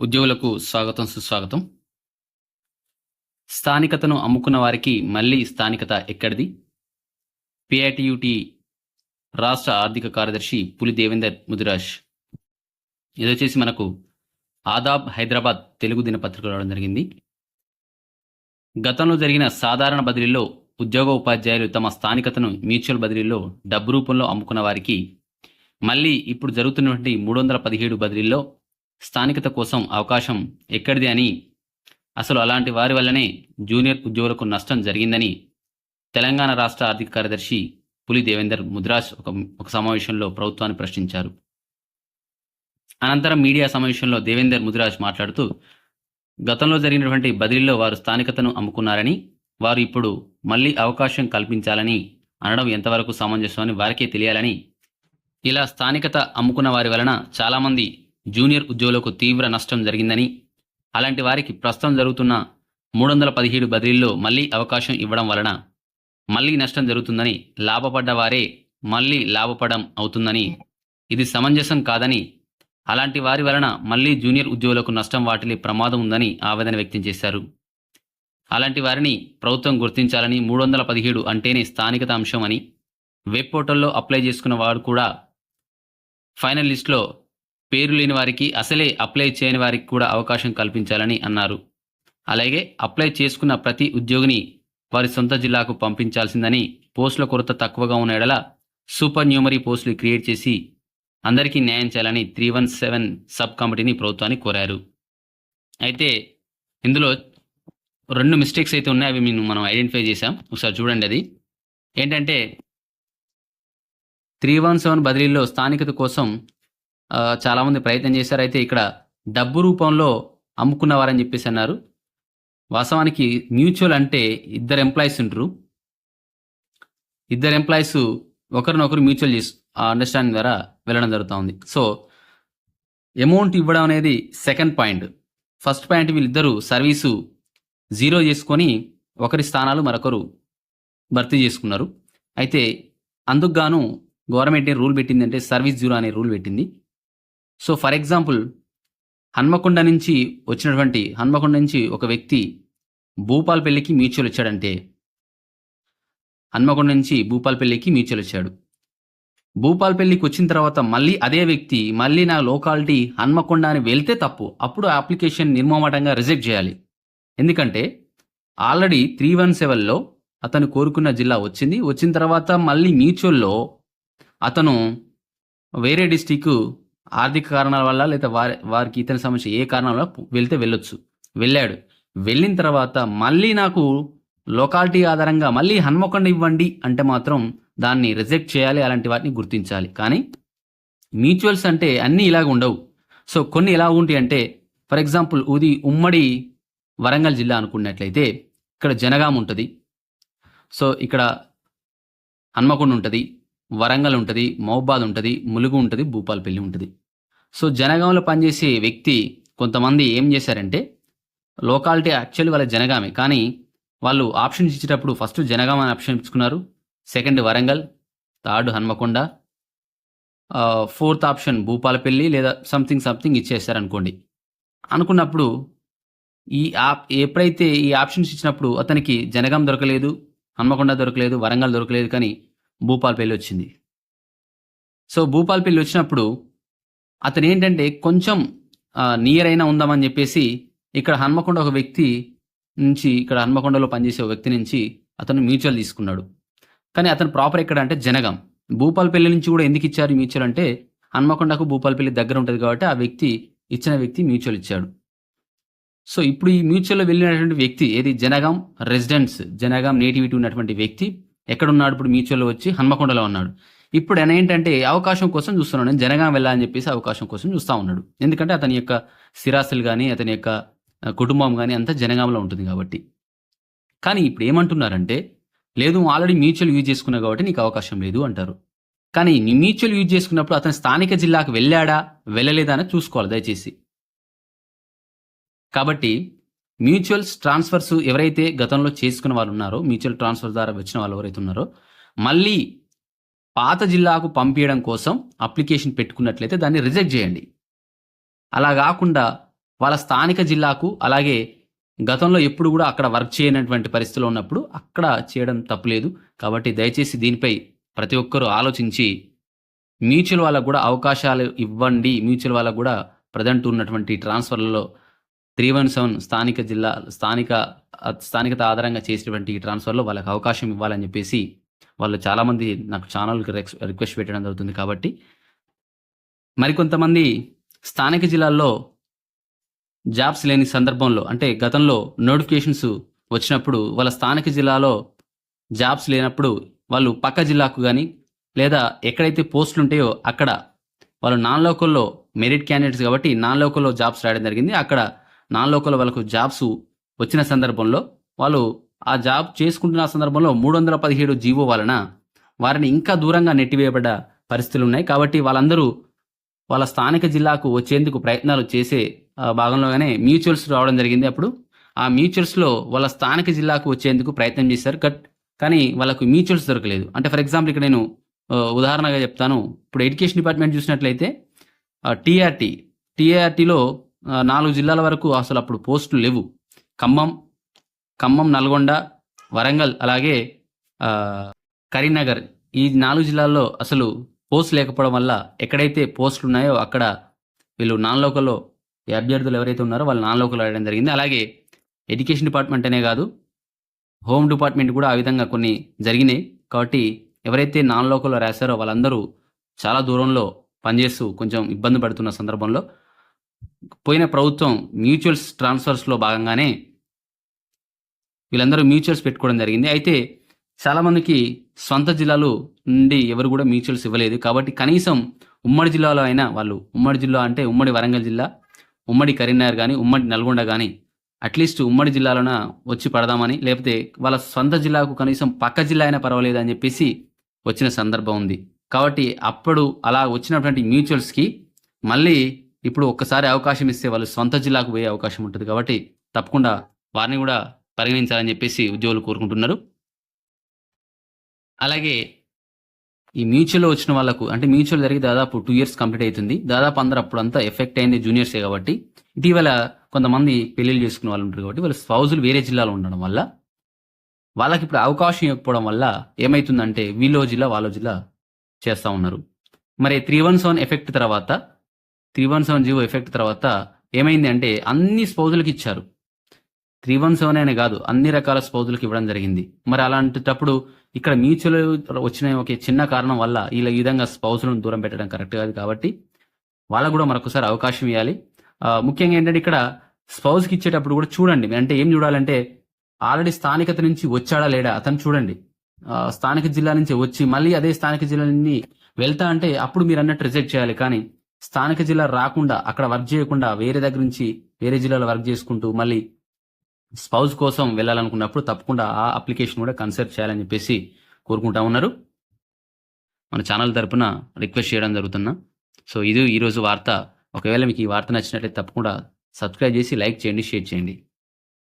ఉద్యోగులకు స్వాగతం సుస్వాగతం. స్థానికతను అమ్ముకున్న వారికి మళ్ళీ స్థానికత ఎక్కడిది? పిఐటియుటి రాష్ట్ర ఆర్థిక కార్యదర్శి పులి దేవేందర్ ముదిరాజ్. ఇది వచ్చేసి మనకు ఆదాబ్ హైదరాబాద్ తెలుగు దినపత్రిక రావడం జరిగింది. గతంలో జరిగిన సాధారణ బదిలీలో ఉద్యోగ ఉపాధ్యాయులు తమ స్థానికతను మ్యూచువల్ బదిలీలో డబ్బు రూపంలో అమ్ముకున్న వారికి మళ్ళీ ఇప్పుడు జరుగుతున్నటువంటి మూడు వందల పదిహేడు బదిలీల్లో స్థానికత కోసం అవకాశం ఎక్కడిది అని? అసలు అలాంటి వారి వల్లనే జూనియర్ ఉద్యోగులకు నష్టం జరిగిందని తెలంగాణ రాష్ట్ర ఆర్థిక కార్యదర్శి పులి దేవేందర్ ముద్రాజ్ ఒక ఒక సమావేశంలో ప్రభుత్వాన్ని ప్రశ్నించారు. అనంతరం మీడియా సమావేశంలో దేవేందర్ ముద్రాజ్ మాట్లాడుతూ గతంలో జరిగినటువంటి బదిలీలో వారు స్థానికతను అమ్ముకున్నారని వారు ఇప్పుడు మళ్ళీ అవకాశం కల్పించాలని అనడం ఎంతవరకు సమంజసం అని వారికే తెలియాలని ఇలా స్థానికత అమ్ముకున్న వారి వలన చాలామంది జూనియర్ ఉద్యోగులకు తీవ్ర నష్టం జరిగిందని అలాంటి వారికి ప్రస్తుతం జరుగుతున్న మూడు వందల పదిహేడు బదిలీల్లో మళ్ళీ అవకాశం ఇవ్వడం వలన మళ్ళీ నష్టం జరుగుతుందని లాభపడ్డ వారే మళ్ళీ లాభపడం అవుతుందని ఇది సమంజసం కాదని అలాంటి వారి వలన మళ్ళీ జూనియర్ ఉద్యోగులకు నష్టం వాటిల్లే ప్రమాదం ఉందని ఆవేదన వ్యక్తం చేశారు. అలాంటి వారిని ప్రభుత్వం గుర్తించాలని మూడు వందల పదిహేడు అంటేనే స్థానికత అంశం అని వెబ్ పోర్టల్లో అప్లై చేసుకున్న వారు కూడా ఫైనల్ లిస్ట్లో పేరు లేని వారికి అసలే అప్లై చేయని వారికి కూడా అవకాశం కల్పించాలని అన్నారు. అలాగే అప్లై చేసుకున్న ప్రతి ఉద్యోగిని వారి సొంత జిల్లాకు పంపించాల్సిందని పోస్టుల కొరత తక్కువగా ఉన్న ఎడల సూపర్ న్యూమరీ పోస్టులు క్రియేట్ చేసి అందరికీ న్యాయం చేయాలని త్రీ వన్ సెవెన్ సబ్ కమిటీని ప్రభుత్వాన్ని కోరారు. అయితే ఇందులో రెండు మిస్టేక్స్ అయితే ఉన్నాయి అవి మేము మనం ఐడెంటిఫై చేసాం ఒకసారి చూడండి అది. ఏంటంటే త్రీ వన్ సెవెన్ బదిలీలో స్థానికత కోసం చాలామంది ప్రయత్నం చేశారు అయితే ఇక్కడ డబ్బు రూపంలో అమ్ముకున్నవారని చెప్పేసి అన్నారు. వాస్తవానికి మ్యూచువల్ అంటే ఇద్దరు ఎంప్లాయీస్ ఉంటారు ఇద్దరు ఎంప్లాయీస్ ఒకరినొకరు మ్యూచువల్ చేసి అండర్స్టాండింగ్ ద్వారా వెళ్ళడం జరుగుతూ ఉంది సో అమౌంట్ ఇవ్వడం అనేది సెకండ్ పాయింట్. ఫస్ట్ పాయింట్ వీళ్ళిద్దరూ సర్వీసు జీరో చేసుకొని ఒకరి స్థానాలు మరొకరు భర్తీ చేసుకున్నారు. అయితే అందుకు గాను గవర్నమెంట్ రూల్ పెట్టిందంటే సర్వీస్ జీరో అనే రూల్ పెట్టింది. సో ఫర్ ఎగ్జాంపుల్ హన్మకొండ నుంచి వచ్చినటువంటి హన్మకొండ నుంచి ఒక వ్యక్తి భూపాల్పల్లికి మ్యూచువల్ వచ్చాడంటే హన్మకొండ నుంచి భూపాల్పల్లికి మ్యూచువల్ వచ్చాడు భూపాల్పల్లికి వచ్చిన తర్వాత మళ్ళీ అదే వ్యక్తి మళ్ళీ నా లోకాలిటీ హన్మకొండ అని వెళ్తే తప్పు. అప్పుడు అప్లికేషన్ నిర్మమాటంగా రిజెక్ట్ చేయాలి. ఎందుకంటే ఆల్రెడీ త్రీ వన్ సెవెన్లో అతను కోరుకున్న జిల్లా వచ్చింది. వచ్చిన తర్వాత మళ్ళీ మ్యూచువల్లో అతను వేరే డిస్టిక్ ఆర్థిక కారణాల వల్ల లేదా వారి వారికి ఇతని సమస్య ఏ కారణాల వల్ల వెళ్తే వెళ్ళొచ్చు. వెళ్ళాడు. వెళ్ళిన తర్వాత మళ్ళీ నాకు లొకాలిటీ ఆధారంగా మళ్ళీ హన్మకొండ ఇవ్వండి అంటే మాత్రం దాన్ని రిజెక్ట్ చేయాలి అలాంటి వాటిని గుర్తించాలి. కానీ మ్యూచువల్స్ అంటే అన్నీ ఇలాగ ఉండవు. సో కొన్ని ఎలా ఉంటాయి అంటే ఫర్ ఎగ్జాంపుల్ ఉది ఉమ్మడి వరంగల్ జిల్లా అనుకున్నట్లయితే ఇక్కడ జనగాం ఉంటుంది. సో ఇక్కడ హన్మకొండ ఉంటుంది. వరంగల్ ఉంటుంది మహబాద్ ఉంటుంది ములుగు ఉంటుంది భూపాలపల్లి ఉంటుంది. సో జనగాంలో పనిచేసే వ్యక్తి కొంతమంది ఏం చేశారంటే లోకాలిటీ యాక్చువల్లీ వాళ్ళ జనగామే. కానీ వాళ్ళు ఆప్షన్స్ ఇచ్చేటప్పుడు ఫస్ట్ జనగామ అని option ఇచ్చుకున్నారు. Second Warangal third Hanamkonda fourth option Bhupalpally లేదా సంథింగ్ సంథింగ్ ఇచ్చేసారు అనుకోండి అనుకున్నప్పుడు ఈ ఆప్ ఎప్పుడైతే ఈ ఆప్షన్స్ ఇచ్చినప్పుడు అతనికి జనగాం దొరకలేదు హన్మకొండ దొరకలేదు వరంగల్ దొరకలేదు కానీ భూపాలపల్లి వచ్చింది. సో భూపాలపల్లి వచ్చినప్పుడు అతను ఏంటంటే కొంచెం నియర్ అయినా ఉందామని చెప్పేసి ఇక్కడ హన్మకొండ ఒక వ్యక్తి నుంచి ఇక్కడ హన్మకొండలో పనిచేసే ఒక వ్యక్తి నుంచి అతను మ్యూచువల్ తీసుకున్నాడు. కానీ అతను ప్రాపర్ ఎక్కడ అంటే జనగాం భూపాలపల్లి నుంచి కూడా ఎందుకు ఇచ్చారు మ్యూచువల్ అంటే హన్మకొండకు భూపాలపల్లి దగ్గర ఉంటుంది కాబట్టి ఆ వ్యక్తి ఇచ్చిన వ్యక్తి మ్యూచువల్ ఇచ్చాడు. సో ఇప్పుడు ఈ మ్యూచువల్లో వెళ్ళినటువంటి వ్యక్తి ఏది? జనగాం రెసిడెన్స్ జనగాం నేటివిటీ ఉన్నటువంటి వ్యక్తి ఎక్కడున్నాడు? ఇప్పుడు మ్యూచువల్ వచ్చి హన్మకొండలో ఉన్నాడు. ఇప్పుడు ఆయన ఏంటంటే అవకాశం కోసం చూస్తున్నాడు. నేను జనగాం వెళ్ళాలని చెప్పేసి అవకాశం కోసం చూస్తూ ఉన్నాడు. ఎందుకంటే అతని యొక్క స్థిరాస్తులు కానీ అతని యొక్క కుటుంబం కానీ అంతా జనగాంలో ఉంటుంది కాబట్టి. కానీ ఇప్పుడు ఏమంటున్నారంటే లేదు ఆల్రెడీ మ్యూచువల్ యూజ్ చేసుకున్నావు కాబట్టి నీకు అవకాశం లేదు అంటారు. కానీ మ్యూచువల్ యూజ్ చేసుకున్నప్పుడు అతని స్థానిక జిల్లాకు వెళ్ళాడా? వెళ్ళలేదా అని చూసుకోవాలి దయచేసి. కాబట్టి మ్యూచువల్స్ ట్రాన్స్ఫర్స్ ఎవరైతే గతంలో చేసుకున్న వాళ్ళు ఉన్నారో మ్యూచువల్ ట్రాన్స్ఫర్ ద్వారా వచ్చిన వాళ్ళు ఎవరైతే ఉన్నారో మళ్ళీ పాత జిల్లాకు పంపించడం కోసం అప్లికేషన్ పెట్టుకున్నట్లయితే దాన్ని రిజెక్ట్ చేయండి. అలా కాకుండా వాళ్ళ స్థానిక జిల్లాకు అలాగే గతంలో ఎప్పుడు కూడా అక్కడ వర్క్ చేయనటువంటి పరిస్థితిలో ఉన్నప్పుడు అక్కడ చేయడం తప్పులేదు. కాబట్టి దయచేసి దీనిపై ప్రతి ఒక్కరూ ఆలోచించి మ్యూచువల్ వాళ్ళకు కూడా అవకాశాలు ఇవ్వండి. మ్యూచువల్ వాళ్ళకు కూడా ప్రజెంట్ ఉన్నటువంటి ట్రాన్స్ఫర్లలో త్రీ వన్ సెవెన్ స్థానిక జిల్లా స్థానిక స్థానికత ఆధారంగా చేసినటువంటి ఈ ట్రాన్స్ఫర్లో వాళ్ళకి అవకాశం ఇవ్వాలని చెప్పేసి వాళ్ళు చాలామంది నాకు ఛానల్కి రిక్వెస్ట్ పెట్టడం జరుగుతుంది కాబట్టి మరికొంతమంది స్థానిక జిల్లాల్లో జాబ్స్ లేని సందర్భంలో అంటే గతంలో నోటిఫికేషన్స్ వచ్చినప్పుడు వాళ్ళ స్థానిక జిల్లాలో జాబ్స్ లేనప్పుడు వాళ్ళు పక్క జిల్లాకు కానీ లేదా ఎక్కడైతే పోస్టులు ఉంటాయో అక్కడ వాళ్ళు నాన్ లోకల్లో మెరిట్ క్యాండిడేట్స్ కాబట్టి నాన్ లోకల్లో జాబ్స్ రాయడం జరిగింది. అక్కడ నాన్ లోకల్ వాళ్ళకు జాబ్స్ వచ్చిన సందర్భంలో వాళ్ళు ఆ జాబ్ చేసుకుంటున్న సందర్భంలో మూడు వందల పదిహేడు జీవో వలన వారిని ఇంకా దూరంగా నెట్టివేయబడ్డ పరిస్థితులు ఉన్నాయి. కాబట్టి వాళ్ళందరూ వాళ్ళ స్థానిక జిల్లాకు వచ్చేందుకు ప్రయత్నాలు చేసే భాగంలోగానే మ్యూచువల్స్ రావడం జరిగింది అప్పుడు. ఆ మ్యూచువల్స్లో వాళ్ళ స్థానిక జిల్లాకు వచ్చేందుకు ప్రయత్నం చేశారు. కట్ కానీ వాళ్ళకు మ్యూచువల్స్ దొరకలేదు. అంటే ఫర్ ఎగ్జాంపుల్ ఇక్కడ నేను ఉదాహరణగా చెప్తాను. ఇప్పుడు ఎడ్యుకేషన్ డిపార్ట్మెంట్ చూసినట్లయితే టీఆర్టీ టీఆర్టీలో నాలుగు జిల్లాల వరకు అసలు అప్పుడు పోస్టులు లేవు. ఖమ్మం ఖమ్మం నల్గొండ వరంగల్ అలాగే కరీంనగర్ ఈ నాలుగు జిల్లాల్లో అసలు పోస్ట్ లేకపోవడం వల్ల ఎక్కడైతే పోస్టులు ఉన్నాయో అక్కడ వీళ్ళు నాన్ లోకల్లో అభ్యర్థులు ఎవరైతే ఉన్నారో వాళ్ళు నాన్ లోకల్ రాయడం జరిగింది. అలాగే ఎడ్యుకేషన్ డిపార్ట్మెంట్ అనే కాదు హోమ్ డిపార్ట్మెంట్ కూడా ఆ విధంగా కొన్ని జరిగినాయి. కాబట్టి ఎవరైతే నాన్ లోకల్లో రాశారో వాళ్ళందరూ చాలా దూరంలో పనిచేస్తూ కొంచెం ఇబ్బంది పడుతున్న సందర్భంలో పోయిన ప్రభుత్వం మ్యూచువల్స్ ట్రాన్స్ఫర్స్లో భాగంగానే వీళ్ళందరూ మ్యూచువల్స్ పెట్టుకోవడం జరిగింది. అయితే చాలామందికి సొంత జిల్లాలు నుండి ఎవరు కూడా మ్యూచువల్స్ ఇవ్వలేదు. కాబట్టి కనీసం ఉమ్మడి జిల్లాలో అయినా వాళ్ళు ఉమ్మడి జిల్లా అంటే ఉమ్మడి వరంగల్ జిల్లా ఉమ్మడి కరీంనగర్ కానీ ఉమ్మడి నల్గొండ కానీ అట్లీస్ట్ ఉమ్మడి జిల్లాలోన వచ్చి పడదామని లేకపోతే వాళ్ళ సొంత జిల్లాకు కనీసం పక్క జిల్లా అయినా పర్వాలేదు అని చెప్పేసి వచ్చిన సందర్భం ఉంది. కాబట్టి అప్పుడు అలా వచ్చినటువంటి మ్యూచువల్స్కి మళ్ళీ ఇప్పుడు ఒక్కసారి అవకాశం ఇస్తే వాళ్ళు సొంత జిల్లాకు పోయే అవకాశం ఉంటుంది కాబట్టి తప్పకుండా వారిని కూడా పరిగణించాలని చెప్పేసి ఉద్యోగులు కోరుకుంటున్నారు. అలాగే ఈ మ్యూచువల్లో వచ్చిన వాళ్ళకు అంటే మ్యూచువల్ జరిగి దాదాపు టూ ఇయర్స్ కంప్లీట్ అవుతుంది దాదాపు అందరూ అప్పుడు అంతా ఎఫెక్ట్ అయింది జూనియర్సే కాబట్టి ఇటీవల కొంతమంది పెళ్ళిళ్ళు చేసుకున్న వాళ్ళు ఉంటారు కాబట్టి వాళ్ళ స్పౌజులు వేరే జిల్లాలో ఉండడం వల్ల వాళ్ళకి ఇప్పుడు అవకాశం ఇవ్వకపోవడం వల్ల ఏమవుతుందంటే వీళ్ళో జిల్లా వాళ్ళ జిల్లా చేస్తూ ఉన్నారు. మరి త్రీ వన్ సెవెన్ ఎఫెక్ట్ తర్వాత three one seven GO effect తర్వాత ఏమైంది అంటే అన్ని స్పౌజులకు ఇచ్చారు. త్రీ వన్ సెవెన్ అనే కాదు అన్ని రకాల స్పౌజులకు ఇవ్వడం జరిగింది. మరి అలాంటప్పుడు ఇక్కడ మ్యూచువల్ వచ్చిన ఒక చిన్న కారణం వల్ల వీళ్ళ ఈ విధంగా స్పౌజులను దూరం పెట్టడం కరెక్ట్ కాదు కాబట్టి వాళ్ళకు కూడా మరొకసారి అవకాశం ఇవ్వాలి. ముఖ్యంగా ఏంటంటే ఇక్కడ స్పౌజ్కి ఇచ్చేటప్పుడు కూడా చూడండి. అంటే ఏం చూడాలంటే ఆల్రెడీ స్థానికత నుంచి వచ్చాడా లేడా అతను చూడండి. స్థానిక జిల్లా నుంచి వచ్చి మళ్ళీ అదే స్థానిక జిల్లా నుండి వెళ్తా అంటే అప్పుడు మీరు అన్నట్టు రిజెక్ట్ చేయాలి. కానీ స్థానిక జిల్లా రాకుండా అక్కడ వర్క్ చేయకుండా వేరే దగ్గర నుంచి వేరే జిల్లాలో వర్క్ చేసుకుంటూ మళ్ళీ స్పౌజ్ కోసం వెళ్ళాలనుకున్నప్పుడు తప్పకుండా ఆ అప్లికేషన్ కూడా కన్సిడర్ చేయాలని చెప్పేసి కోరుకుంటా ఉన్నారు. మన ఛానల్ తరపున రిక్వెస్ట్ చేయడం జరుగుతున్నా. సో ఇది ఈరోజు వార్త. ఒకవేళ మీకు ఈ వార్త నచ్చినట్లయితే తప్పకుండా సబ్స్క్రైబ్ చేసి లైక్ చేయండి షేర్ చేయండి.